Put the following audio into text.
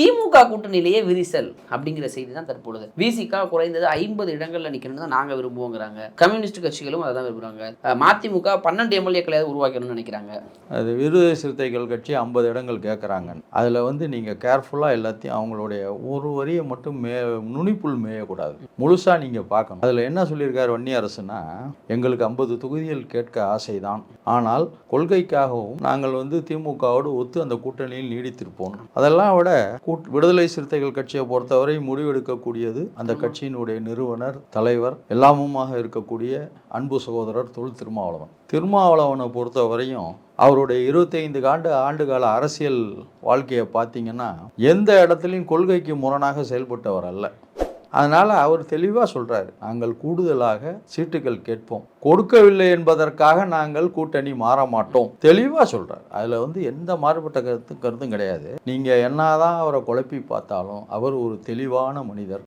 Втім, திமுக கூட்டணியிலேயே விரிசல் அப்படிங்கிற செய்தி தான் தற்பொழுது. விசிகா குறைந்தது ஐம்பது இடங்கள்ல நிக்கணும்னு தான் நாங்க விரும்புவோங்கிறாங்க. கம்யூனிஸ்ட் கட்சிகளும் அதான் விரும்புறாங்க. மதிமுக பன்னெண்டு எம்எல்ஏக்களையாவது உருவாக்கணும்னு நினைக்கிறாங்க. அது விருது சிறுத்தைகள் கட்சி ஐம்பது இடங்கள் கேட்குறாங்க அதில் வந்து நீங்கள் கேர்ஃபுல்லாக எல்லாத்தையும் அவங்களுடைய ஒரு வரியை மட்டும் மே நுனிப்புள் மேயக்கூடாது. முழுசாக நீங்கள் பார்க்கணும். அதில் என்ன சொல்லியிருக்காரு வன்னி அரசுனா எங்களுக்கு ஐம்பது தொகுதிகள் கேட்க ஆசைதான். ஆனால் கொள்கைக்காகவும் நாங்கள் வந்து திமுகவோடு ஒத்து அந்த கூட்டணியில் நீடித்திருப்போம். அதெல்லாம் விட கூட் விடுதலை சிறுத்தைகள் கட்சியை பொறுத்தவரை முடிவெடுக்கக்கூடியது அந்த கட்சியினுடைய நிறுவனர் தலைவர் எல்லாமுமாக இருக்கக்கூடிய அன்பு சகோதரர் தொல் திருமாவளவன். திருமாவளவனை பொறுத்தவரையும் அவருடைய இருபத்தைந்து ஆண்டு ஆண்டுகால அரசியல் வாழ்க்கையை பார்த்தீங்கன்னா எந்த இடத்துலையும் கொள்கைக்கு முரணாக செயல்பட்டவர் அல்ல. அதனால் அவர் தெளிவாக சொல்கிறாரு நாங்கள் கூடுதலாக சீட்டுகள் கேட்போம். கொடுக்கவில்லை என்பதற்காக நாங்கள் கூட்டணி மாற மாட்டோம். தெளிவாக சொல்கிறார் அதில் வந்து எந்த மாறுபட்ட கருத்து கருத்தும் கிடையாது. நீங்கள் என்னதான் அவரை குழப்பி பார்த்தாலும் அவர் ஒரு தெளிவான மனிதர்.